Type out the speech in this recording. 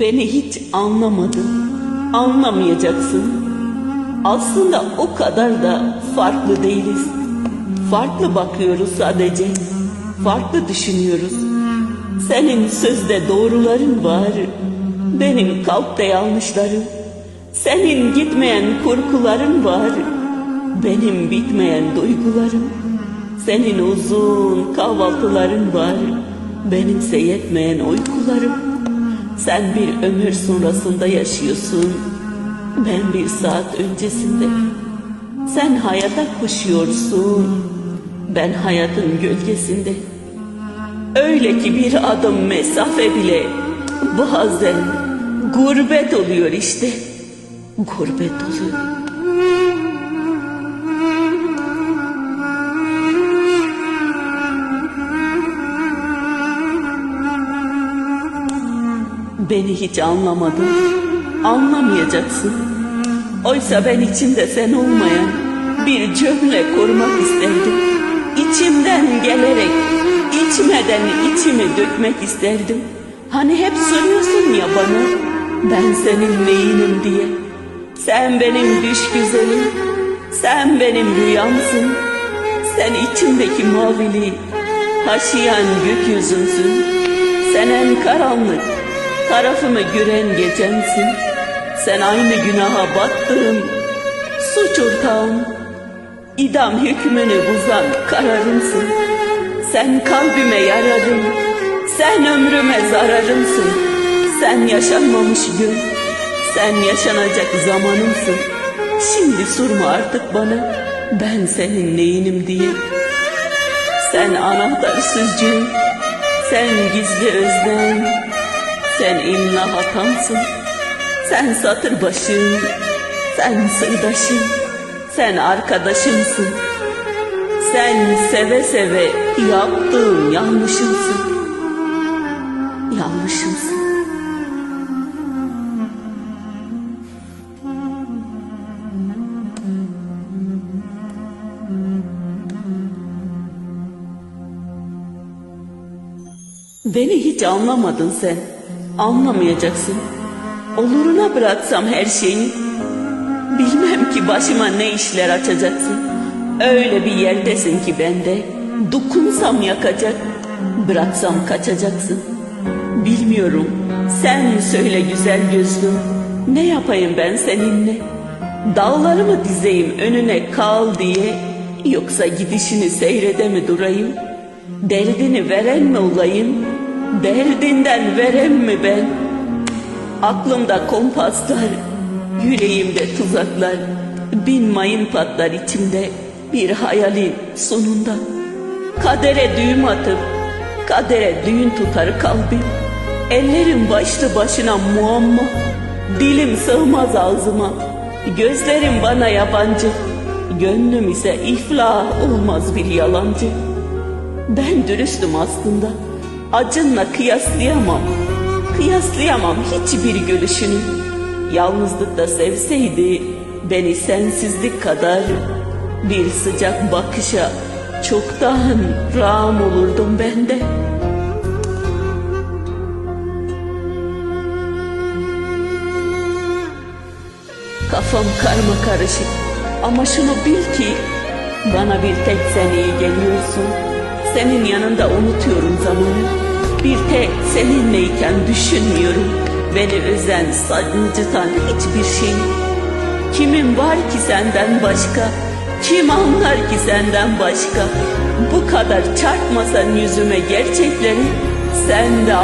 Beni hiç anlamadın, anlamayacaksın. Aslında o kadar da farklı değiliz. Farklı bakıyoruz sadece. Farklı düşünüyoruz. Senin sözde doğruların var. Benim kalpte yanlışlarım. Senin gitmeyen korkuların var. Benim bitmeyen duygularım. Senin uzun kahvaltıların var. Benimse yetmeyen uykularım. Sen bir ömür sonrasında yaşıyorsun. Ben bir saat öncesinde. Sen hayata koşuyorsun. Ben hayatın gölgesinde. Öyle ki bir adım mesafe bile bazen gurbet oluyor işte. Gurbet oluyor. Beni hiç anlamadın, anlamayacaksın. Oysa ben içimde sen olmayan bir cümle korumak isterdim. İçimden gelerek, içmeden içimi dökmek isterdim. Hani hep soruyorsun ya bana, ben senin neyinim diye. Sen benim düş güzelim, sen benim rüyamsın. Sen içimdeki maviliği taşıyan gökyüzünsün. Sen en karanlık, tarafımı gören gecemsin. Sen aynı günaha battığım suç ortağım. İdam hükmünü buzan kararımsın. Sen kalbime yararım, sen ömrüme zararımsın. Sen yaşanmamış gün, sen yaşanacak zamanımsın. Şimdi sorma artık bana, ben senin neyinim diye. Sen anahtar sözcüğüm, sen gizli özlem, sen imla hatamsın. Sen satır başım, sen sırdaşım, sen arkadaşımsın. Sen seve seve yaptığım yanlışımsın. Yanlışımsın. Beni hiç anlamadın sen. Anlamayacaksın. Oluruna bıraksam her şeyi. Bilmem ki başıma ne işler açacaksın. Öyle bir yerdesin ki bende. Dokunsam yakacak. Bıraksam kaçacaksın. Bilmiyorum. Sen söyle güzel gözlüm. Ne yapayım ben seninle? Dağları mı dizeyim önüne kal diye. Yoksa gidişini seyrede mi durayım? Derdini veren mi olayım? Derdinden veren mi ben? Aklımda kompaslar, yüreğimde tuzaklar, bin mayın patlar içimde bir hayalin sonunda. Kadere düğüm atıp, kadere düğün tutar kalbim. Ellerim başlı başına muamma, dilim sığmaz ağzıma. Gözlerim bana yabancı, gönlüm ise iflah olmaz bir yalancı. Ben dürüstüm aslında, acınla kıyaslayamam. Kıyaslayamam hiçbir gülüşünü. Yalnızlıkta sevseydi beni sensizlik kadar bir sıcak bakışa çoktan ram olurdum ben de. Kafam karma karışık ama şunu bil ki bana bir tek sen iyi geliyorsun. Senin yanında unutuyorum zamanı. Bir tek seninleyken düşünmüyorum. Beni üzen, sancıtan hiçbir şey. Kimin var ki senden başka? Kim anlar ki senden başka? Bu kadar çarpmasan yüzüme gerçekleri sen de